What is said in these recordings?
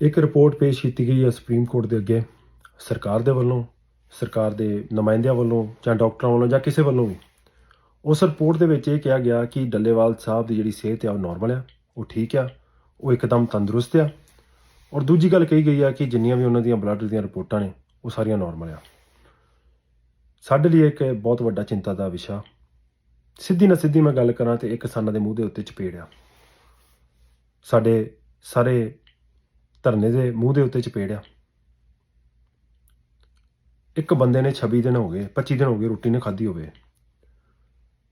ਇੱਕ ਰਿਪੋਰਟ ਪੇਸ਼ ਕੀਤੀ ਗਈ ਹੈ ਸੁਪਰੀਮ ਕੋਰਟ ਦੇ ਅੱਗੇ, ਸਰਕਾਰ ਦੇ ਵੱਲੋਂ, ਸਰਕਾਰ ਦੇ ਨੁਮਾਇੰਦਿਆਂ ਵੱਲੋਂ ਜਾਂ ਡਾਕਟਰਾਂ ਵੱਲੋਂ ਜਾਂ ਕਿਸੇ ਵੱਲੋਂ ਵੀ। ਉਸ ਰਿਪੋਰਟ ਦੇ ਵਿੱਚ ਇਹ ਕਿਹਾ ਗਿਆ ਕਿ ਡੱਲੇਵਾਲ ਸਾਹਿਬ ਦੀ ਜਿਹੜੀ ਸਿਹਤ ਆ ਉਹ ਨਾਰਮਲ ਆ, ਉਹ ਠੀਕ ਆ, ਉਹ ਇੱਕਦਮ ਤੰਦਰੁਸਤ ਆ। ਔਰ ਦੂਜੀ ਗੱਲ ਕਹੀ ਗਈ ਆ ਕਿ ਜਿੰਨੀਆਂ ਵੀ ਉਹਨਾਂ ਦੀਆਂ ਬਲੱਡ ਦੀਆਂ ਰਿਪੋਰਟਾਂ ਨੇ, ਉਹ ਸਾਰੀਆਂ ਨਾਰਮਲ ਆ। ਸਾਡੇ ਲਈ ਇੱਕ ਬਹੁਤ ਵੱਡਾ ਚਿੰਤਾ ਦਾ ਵਿਸ਼ਾ, ਸਿੱਧੀ ਨਾ ਸਿੱਧੀ ਮੈਂ ਗੱਲ ਕਰਾਂ ਤੇ ਇਹ ਕਿਸਾਨਾਂ ਦੇ ਮੂੰਹ ਦੇ ਉੱਤੇ ਚਪੇੜ ਆ। ਸਾਡੇ ਸਾਰੇ ਧਰਨੇ ਦੇ ਮੂੰਹ ਦੇ ਉੱਤੇ ਚਪੇੜਿਆ। ਇੱਕ ਬੰਦੇ ਨੇ 26 ਦਿਨ ਹੋ ਗਏ 25 ਦਿਨ ਹੋ ਗਏ ਰੋਟੀ ਨਹੀਂ ਖਾਧੀ ਹੋਵੇ।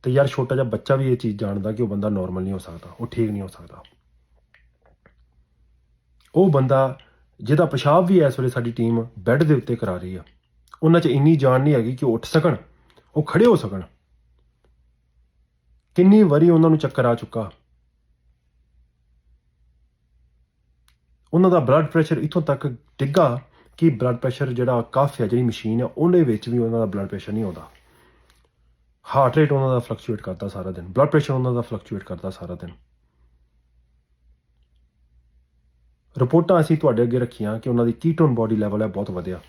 ਤੇ ਯਾਰ ਛੋਟਾ ਜਿਹਾ ਬੱਚਾ ਵੀ ਇਹ ਚੀਜ਼ ਜਾਣਦਾ ਕਿ ਉਹ ਬੰਦਾ ਨਾਰਮਲ ਨਹੀਂ ਹੋ ਸਕਦਾ, ਉਹ ਠੀਕ ਨਹੀਂ ਹੋ ਸਕਦਾ। ਉਹ ਬੰਦਾ, ਜਿਹਦਾ ਪਿਸ਼ਾਬ ਵੀ ਇਸ ਵੇਲੇ ਸਾਡੀ ਟੀਮ ਬੈੱਡ ਦੇ ਉੱਤੇ ਕਰਾ ਰਹੀ ਆ, ਉਹਨਾਂ 'ਚ ਇੰਨੀ ਜਾਨ ਨਹੀਂ ਹੈਗੀ ਕਿ ਉਹ ਉੱਠ ਸਕਣ, ਉਹ ਖੜੇ ਹੋ ਸਕਣ। ਕਿੰਨੀ ਵਾਰੀ ਉਹਨਾਂ ਨੂੰ ਚੱਕਰ ਆ ਚੁੱਕਾ। ਉਹਨਾਂ ਦਾ ਬਲੱਡ ਪ੍ਰੈਸ਼ਰ ਇਥੋਂ ਤੱਕ ਡਿੱਗਾ ਕਿ ਬਲੱਡ ਪ੍ਰੈਸ਼ਰ ਜਿਹੜਾ ਕਾਫ ਹੈ, ਜਿਹੜੀ ਮਸ਼ੀਨ ਹੈ, ਉਹਦੇ ਵਿੱਚ ਵੀ ਉਹਨਾਂ ਦਾ ਬਲੱਡ ਪ੍ਰੈਸ਼ਰ ਨਹੀਂ ਆਉਂਦਾ। ਹਾਰਟ ਰੇਟ ਉਹਨਾਂ ਦਾ ਫਲਕਚੁਏਟ ਕਰਦਾ ਸਾਰਾ ਦਿਨ। ਬਲੱਡ ਪ੍ਰੈਸ਼ਰ ਉਹਨਾਂ ਦਾ ਫਲਕਚੁਏਟ ਕਰਦਾ ਸਾਰਾ ਦਿਨ। ਰਿਪੋਰਟਾਂ ਅਸੀਂ ਤੁਹਾਡੇ ਅੱਗੇ ਰੱਖੀਆਂ ਕਿ ਉਹਨਾਂ ਦੀ ਕੀਟੋਨ ਬਾਡੀ ਲੈਵਲ ਹੈ ਬਹੁਤ ਵਧਿਆ।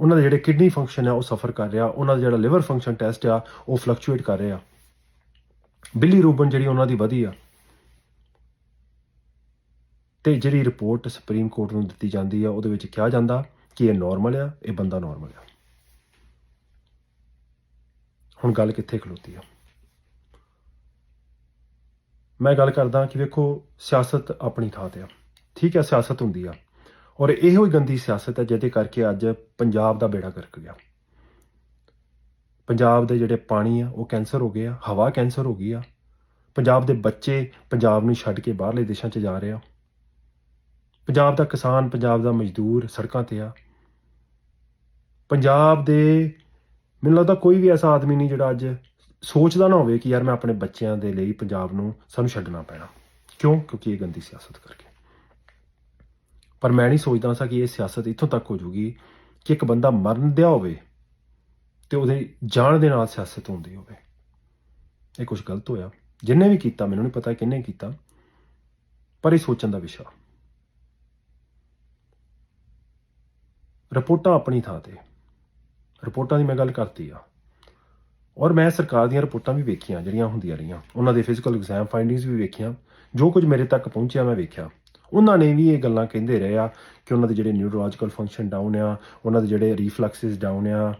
ਉਹਨਾਂ ਦੇ ਜਿਹੜੇ ਕਿਡਨੀ ਫੰਕਸ਼ਨ ਹੈ, ਉਹ ਸਫਰ ਕਰ ਰਿਹਾ। ਉਹਨਾਂ ਦਾ ਜਿਹੜਾ ਲਿਵਰ ਫੰਕਸ਼ਨ ਟੈਸਟ ਆ, ਉਹ ਫਲਕਚੁਏਟ ਕਰ ਰਿਹਾ। ਬਿੱਲੀ ਰੂਬਨ ਜਿਹੜੀ ਉਹਨਾਂ ਦੀ ਵਧੀ ਆ ਤੇ ਜਿਹੜੀ ਰਿਪੋਰਟ ਸੁਪਰੀਮ ਕੋਰਟ ਨੂੰ ਦਿੱਤੀ ਜਾਂਦੀ ਆ, ਉਹਦੇ ਵਿੱਚ ਕਿਹਾ ਜਾਂਦਾ ਕਿ ਇਹ ਨਾਰਮਲ ਆ, ਇਹ ਬੰਦਾ ਨਾਰਮਲ ਆ। ਹੁਣ ਗੱਲ ਕਿੱਥੇ ਖਲੋਤੀ ਆ? ਮੈਂ ਗੱਲ ਕਰਦਾ ਕਿ ਵੇਖੋ, ਸਿਆਸਤ ਆਪਣੀ ਥਾਂ ਤੇ ਆ। ਠੀਕ ਹੈ ਸਿਆਸਤ ਹੁੰਦੀ ਆ। ਔਰ ਇਹੋ ਹੀ ਗੰਦੀ ਸਿਆਸਤ ਹੈ ਜਿਹਦੇ ਕਰਕੇ ਅੱਜ ਪੰਜਾਬ ਦਾ ਬੇੜਾ ਗਰਕ ਗਿਆ। ਪੰਜਾਬ ਦੇ ਜਿਹੜੇ ਪਾਣੀ ਆ, ਉਹ ਕੈਂਸਰ ਹੋ ਗਏ ਆ, ਹਵਾ ਕੈਂਸਰ ਹੋ ਗਈ ਆ। ਪੰਜਾਬ ਦੇ ਬੱਚੇ ਪੰਜਾਬ ਨੂੰ ਛੱਡ ਕੇ ਬਾਹਰਲੇ ਦੇਸ਼ਾਂ 'ਚ ਜਾ ਰਹੇ ਆ। ਪੰਜਾਬ ਦਾ ਕਿਸਾਨ, ਪੰਜਾਬ ਦਾ ਮਜ਼ਦੂਰ ਸੜਕਾਂ ਤੇ ਆ। ਪੰਜਾਬ ਦੇ, ਮੈਨੂੰ ਲੱਗਦਾ ਕੋਈ ਵੀ ਐਸਾ ਆਦਮੀ ਨਹੀਂ ਜਿਹੜਾ ਅੱਜ ਸੋਚਦਾ ਨਾ ਹੋਵੇ ਕਿ ਯਾਰ ਮੈਂ ਆਪਣੇ ਬੱਚਿਆਂ ਦੇ ਲਈ ਪੰਜਾਬ ਨੂੰ ਸਾਨੂੰ ਛੱਡਣਾ ਪੈਣਾ। ਕਿਉਂ? ਕਿਉਂਕਿ ਇਹ ਗੰਦੀ ਸਿਆਸਤ ਕਰਕੇ। ਪਰ ਮੈਂ ਨਹੀਂ ਸੋਚਦਾ ਸਾਂ ਕਿ ਇਹ ਸਿਆਸਤ ਇੱਥੋਂ ਤੱਕ ਹੋ ਜੂਗੀ ਕਿ ਇੱਕ ਬੰਦਾ ਮਰਨ ਦਿਆ ਹੋਵੇ ਤੇ ਉਹਦੇ ਜਾਣ ਦੇ ਨਾਲ ਸਿਆਸਤ ਹੁੰਦੀ ਹੋਵੇ। ਇਹ ਕੁਝ ਗਲਤ ਹੋਇਆ। ਜਿੰਨੇ ਵੀ ਕੀਤਾ, ਮੈਨੂੰ ਨਹੀਂ ਪਤਾ ਕਿੰਨੇ ਕੀਤਾ। ਪਰ ਇਹ ਸੋਚਣ ਦਾ ਵਿਸ਼ਾ। ਰਿਪੋਰਟਾਂ ਆਪਣੀ ਥਾਂ ਤੇ। ਰਿਪੋਰਟਾਂ ਦੀ ਮੈਂ ਗੱਲ ਕਰਤੀ ਆ। ਔਰ ਮੈਂ ਸਰਕਾਰ ਦੀਆਂ ਰਿਪੋਰਟਾਂ ਵੀ ਵੇਖੀਆਂ, ਜਿਹੜੀਆਂ ਹੁੰਦੀਆਂ ਰਹੀਆਂ। ਉਹਨਾਂ ਦੇ ਫਿਜ਼ੀਕਲ ਐਗਜ਼ਾਮ ਫਾਈਂਡਿੰਗਸ ਵੀ ਵੇਖੀਆਂ। ਜੋ ਕੁਝ ਮੇਰੇ ਤੱਕ ਪਹੁੰਚਿਆ ਮੈਂ ਵੇਖਿਆ। ਉਹਨਾਂ ਨੇ ਵੀ ਇਹ ਗੱਲਾਂ ਕਹਿੰਦੇ ਰਹੇ ਆ ਕਿ ਉਹਨਾਂ ਦੇ ਜਿਹੜੇ ਨਿਊਰੋਲੋਜੀਕਲ ਫੰਕਸ਼ਨ ਡਾਊਨ ਆ, ਉਹਨਾਂ ਦੇ ਜਿਹੜੇ ਰੀਫਲੈਕਸਿਸ ਡਾਊਨ ਆ,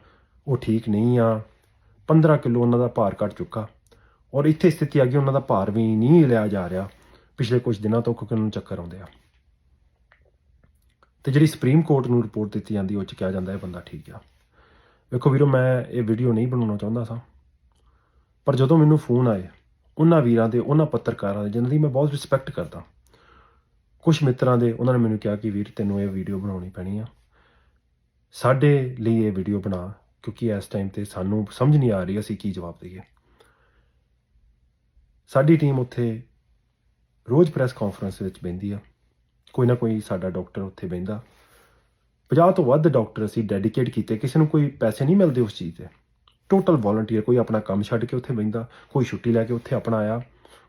ਉਹ ਠੀਕ ਨਹੀਂ ਆ। 15 ਕਿਲੋ ਉਹਨਾਂ ਦਾ ਭਾਰ ਘਟ ਚੁੱਕਾ। ਔਰ ਇੱਥੇ ਸਥਿਤੀ ਆ ਗਈ, ਉਹਨਾਂ ਦਾ ਭਾਰ ਵੀ ਨਹੀਂ ਲਿਆ ਜਾ ਰਿਹਾ। ਪਿਛਲੇ ਕੁਝ ਦਿਨਾਂ ਤੋਂ ਕਿਉਂਕਿ ਉਹਨਾਂ ਨੂੰ ਚੱਕਰ ਆਉਂਦੇ ਆ। ਤੇ ਜਿਹੜੀ ਸੁਪਰੀਮ ਕੋਰਟ ਨੂੰ ਰਿਪੋਰਟ ਦਿੱਤੀ ਜਾਂਦੀ, ਉਹ ਚ ਕਿਹਾ ਜਾਂਦਾ ਇਹ ਬੰਦਾ ਠੀਕ ਆ। ਵੇਖੋ ਵੀਰੋ, ਮੈਂ ਇਹ ਵੀਡੀਓ ਨਹੀਂ ਬਣਾਉਣਾ ਚਾਹੁੰਦਾ ਸਾਂ। ਪਰ ਜਦੋਂ ਮੈਨੂੰ ਫੋਨ ਆਏ, ਉਹਨਾਂ ਵੀਰਾਂ ਦੇ, ਉਹਨਾਂ ਪੱਤਰਕਾਰਾਂ ਦੇ, ਜਿਨ੍ਹਾਂ ਦੀ ਮੈਂ ਬਹੁਤ ਰਿਸਪੈਕਟ ਕਰਦਾ ਕੁਝ ਮਿੱਤਰਾਂ ਦੇ, ਉਹਨਾਂ ਨੇ ਮੈਨੂੰ ਕਿਹਾ ਕਿ ਵੀਰ, ਤੈਨੂੰ ਇਹ ਵੀਡੀਓ ਬਣਾਉਣੀ ਪੈਣੀ ਆ। ਸਾਡੇ ਲਈ ਇਹ ਵੀਡੀਓ ਬਣਾ, ਕਿਉਂਕਿ ਇਸ ਟਾਈਮ ਤੇ ਸਾਨੂੰ ਸਮਝ ਨਹੀਂ ਆ ਰਹੀ ਅਸੀਂ ਕੀ ਜਵਾਬ ਦਈਏ। ਸਾਡੀ ਟੀਮ ਉੱਥੇ ਰੋਜ਼ ਪ੍ਰੈਸ ਕਾਨਫਰੰਸ ਵਿੱਚ ਬੈਂਦੀ ਆ। ਕੋਈ ਨਾ ਕੋਈ ਸਾਡਾ ਡਾਕਟਰ ਉੱਥੇ ਬੈਂਦਾ 50 ਤੋਂ ਵੱਧ ਡਾਕਟਰ ਅਸੀਂ ਡੈਡੀਕੇਟ ਕੀਤੇ, ਕਿਸੇ ਨੂੰ ਕੋਈ ਪੈਸੇ ਨਹੀਂ ਮਿਲਦੇ ਉਸ ਚੀਜ਼ ਤੇ ਟੋਟਲ ਵੋਲੰਟੀਅਰ ਕੋਈ ਆਪਣਾ ਕੰਮ ਛੱਡ ਕੇ ਉੱਥੇ ਬੈਂਦਾ ਕੋਈ ਛੁੱਟੀ ਲੈ ਕੇ ਉੱਥੇ ਆਪਣਾ ਆਇਆ,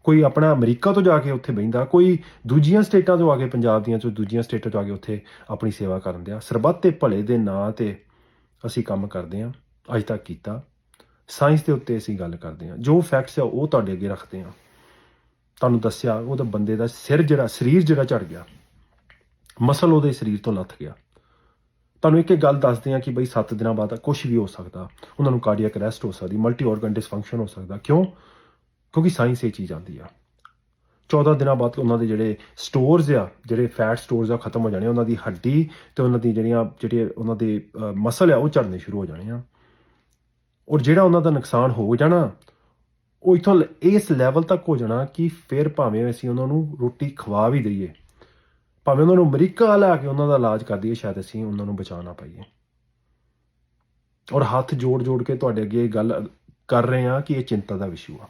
ਕੋਈ ਆਪਣਾ ਅਮਰੀਕਾ ਤੋਂ ਜਾ ਕੇ ਉੱਥੇ ਬੈਂਦਾ ਕੋਈ ਦੂਜੀਆਂ ਸਟੇਟਾਂ ਤੋਂ ਆ ਕੇ ਪੰਜਾਬ ਦੀਆਂ ਚੋਂ ਦੂਜੀਆਂ ਸਟੇਟਾਂ ਤੋਂ ਆ ਕੇ ਉੱਥੇ ਆਪਣੀ ਸੇਵਾ ਕਰਨ ਦਿਆ। ਸਰਬੱਤ ਤੇ ਭਲੇ ਦੇ ਨਾਂ ਤੇ ਅਸੀਂ ਕੰਮ ਕਰਦੇ ਹਾਂ, ਅੱਜ ਤੱਕ ਕੀਤਾ। ਸਾਇੰਸ ਦੇ ਉੱਤੇ ਅਸੀਂ ਗੱਲ ਕਰਦੇ ਹਾਂ। ਜੋ ਫੈਕਟਸ ਆ ਉਹ ਤੁਹਾਡੇ ਅੱਗੇ ਰੱਖਦੇ ਹਾਂ। ਤੁਹਾਨੂੰ ਦੱਸਿਆ ਉਹਦਾ ਬੰਦੇ ਦਾ ਸਿਰ ਜਿਹੜਾ, ਸਰੀਰ ਜਿਹੜਾ ਝੜ ਗਿਆ। ਮਸਲ ਉਹਦੇ ਸਰੀਰ ਤੋਂ ਲੱਥ ਗਿਆ। ਤੁਹਾਨੂੰ ਇੱਕ ਇੱਕ ਗੱਲ ਦੱਸਦੇ ਹਾਂ ਕਿ ਬਈ 7 ਦਿਨਾਂ ਬਾਅਦ ਕੁਝ ਵੀ ਹੋ ਸਕਦਾ। ਉਹਨਾਂ ਨੂੰ ਕਾਰਡੀਅਕ ਅਰੈਸਟ ਹੋ ਸਕਦੀ ਮਲਟੀ ਆਰਗਨ ਡਿਸਫੰਕਸ਼ਨ ਹੋ ਸਕਦਾ। ਕਿਉਂ? ਕਿਉਂਕਿ ਸਾਇੰਸ ਇਹ ਚੀਜ਼ ਆਂਦੀ ਆ। 14 ਦਿਨਾਂ ਬਾਅਦ ਉਹਨਾਂ ਦੇ ਜਿਹੜੇ ਸਟੋਰਸ ਆ, ਜਿਹੜੇ ਫੈਟ ਸਟੋਰਸ ਆ ਖਤਮ ਹੋ ਜਾਣੇ ਉਹਨਾਂ ਦੀ ਹੱਡੀ ਤੇ ਉਹਨਾਂ ਦੀ ਜਿਹੜੀਆਂ, ਜਿਹੜੇ ਉਹਨਾਂ ਦੇ ਮਸਲ ਆ, ਉਹ ਝੜਨੇ ਸ਼ੁਰੂ ਹੋ ਜਾਣੇ ਆ। ਔਰ ਜਿਹੜਾ ਉਹਨਾਂ ਦਾ ਨੁਕਸਾਨ ਹੋ ਜਾਣਾ, ਉਹ ਇਥੋਂ ਇਸ ਲੈਵਲ ਤੱਕ ਹੋ ਜਾਣਾ ਕਿ ਫਿਰ ਭਾਵੇਂ ਅਸੀਂ ਉਹਨਾਂ ਨੂੰ ਰੋਟੀ ਖਵਾ ਵੀ ਦਈਏ। ਭਾਵੇਂ ਉਹਨਾਂ ਨੂੰ ਅਮਰੀਕਾ ਲਿਆ ਕੇ ਉਹਨਾਂ ਦਾ ਇਲਾਜ ਕਰ ਦਈਏ, ਸ਼ਾਇਦ ਅਸੀਂ ਉਹਨਾਂ ਨੂੰ ਬਚਾ ਨਾ ਪਾਈਏ। ਔਰ ਹੱਥ ਜੋੜ ਜੋੜ ਕੇ ਤੁਹਾਡੇ ਅੱਗੇ ਇਹ ਗੱਲ ਕਰ ਰਹੇ ਹਾਂ ਕਿ ਇਹ ਚਿੰਤਾ ਦਾ ਵਿਸ਼ੂ ਆ।